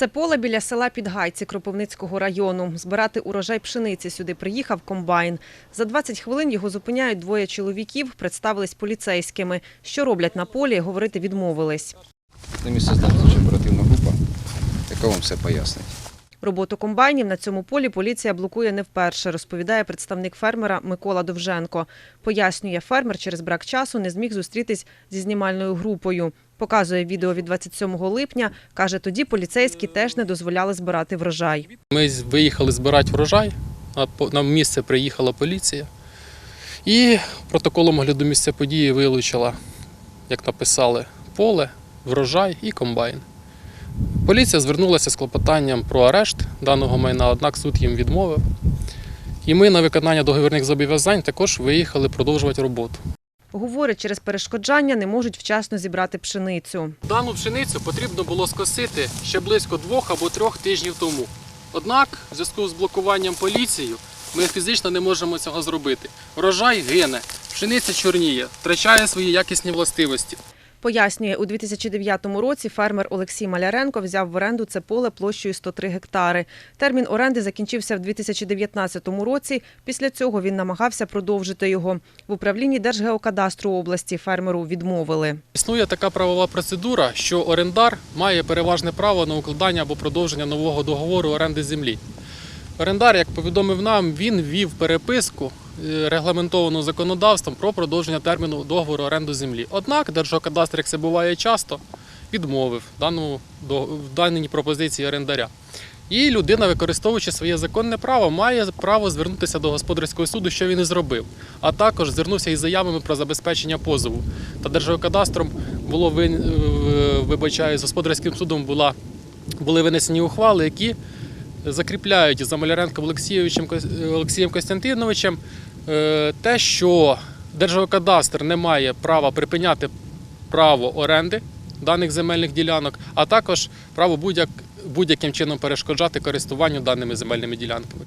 Це поле біля села Підгайці Кропивницького району. Збирати урожай пшениці сюди приїхав комбайн. За 20 хвилин його зупиняють двоє чоловіків, представились поліцейськими. Що роблять на полі, говорити відмовились. На місце знаходиться оперативна група, яка вам все пояснить. Роботу комбайнів на цьому полі поліція блокує не вперше, розповідає представник фермера Микола Довженко. Пояснює, фермер через брак часу не зміг зустрітись зі знімальною групою. Показує відео від 27 липня. Каже, тоді поліцейські теж не дозволяли збирати врожай. Ми виїхали збирати врожай, на місце приїхала поліція. І протоколом огляду місця події вилучила, як написали, поле, врожай і комбайн. Поліція звернулася з клопотанням про арешт даного майна, однак суд їм відмовив. І ми на виконання договірних зобов'язань також виїхали продовжувати роботу. Говорять, через перешкоджання не можуть вчасно зібрати пшеницю. Дану пшеницю потрібно було скосити ще близько двох або трьох тижнів тому. Однак, в зв'язку з блокуванням поліцією, ми фізично не можемо цього зробити. Врожай гине, пшениця чорніє, втрачає свої якісні властивості. Пояснює, у 2009 році фермер Олексій Маляренко взяв в оренду це поле площею 103 гектари. Термін оренди закінчився в 2019 році. Після цього він намагався продовжити його. В управлінні Держгеокадастру області фермеру відмовили. Існує така правова процедура, що орендар має переважне право на укладання або продовження нового договору оренди землі. Орендар, як повідомив нам, він ввів переписку е, регламентовану законодавством про продовження терміну договору оренду землі. Однак Держгеокадастр, як це буває часто, відмовив дану, в даній пропозиції орендаря. І людина, використовуючи своє законне право, має право звернутися до господарського суду, що він і зробив. А також звернувся із заявами про забезпечення позову. Та Держгеокадастром було е, вибачаю, з господарським судом була, були винесені ухвали, які закріпляють за Маляренком Олексієм Костянтиновичем те, що Держгеокадастр не має права припиняти право оренди даних земельних ділянок, а також право будь-як, будь-яким чином перешкоджати користуванню даними земельними ділянками.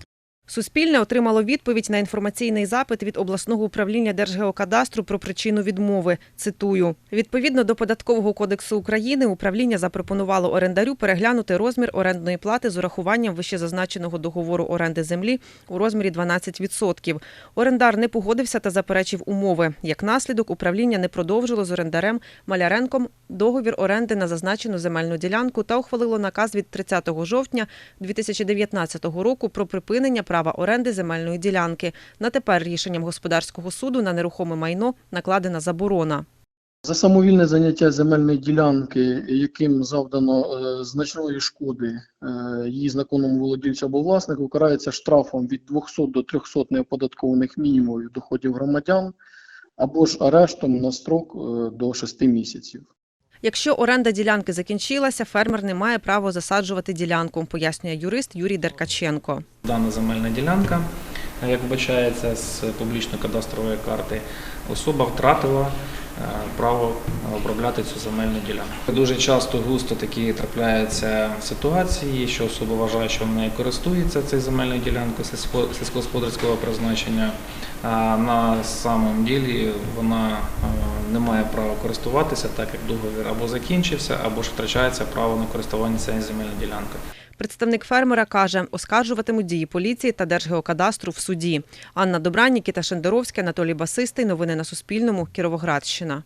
Суспільне отримало відповідь на інформаційний запит від обласного управління Держгеокадастру про причину відмови. Цитую: відповідно до податкового кодексу України, управління запропонувало орендарю переглянути розмір орендної плати з урахуванням вищезазначеного договору оренди землі у розмірі 12%. Орендар не погодився та заперечив умови. Як наслідок, управління не продовжило з орендарем Маляренком договір оренди на зазначену земельну ділянку та ухвалило наказ від 30 жовтня 2019 року про припинення права оренди земельної ділянки. На тепер рішенням господарського суду на нерухоме майно накладена заборона. За самовільне заняття земельної ділянки, яким завдано е, значної шкоди е, її законному володільцю або власнику, карається штрафом від 200 до 300 неоподаткованих мінімумів доходів громадян або ж арештом на строк е, до 6 місяців. Якщо оренда ділянки закінчилася, фермер не має права засаджувати ділянку, пояснює юрист Юрій Деркаченко. Дана земельна ділянка, як вбачається з публічно-кадастрової карти, особа втратила право обробляти цю земельну ділянку. Дуже часто густо такі трапляються ситуації, що особа вважає, що вона користується цією земельною ділянкою сільськогосподарського призначення, а на самом ділі вона е, не має права користуватися, так як договір або закінчився, або ж втрачається право на користування цією земельною ділянкою. Представник фермера каже, оскаржуватимуть дії поліції та Держгеокадастру в суді. Анна Добрань, Нікіта Шендеровська, Анатолій Басистий. Новини на Суспільному. Кіровоградщина.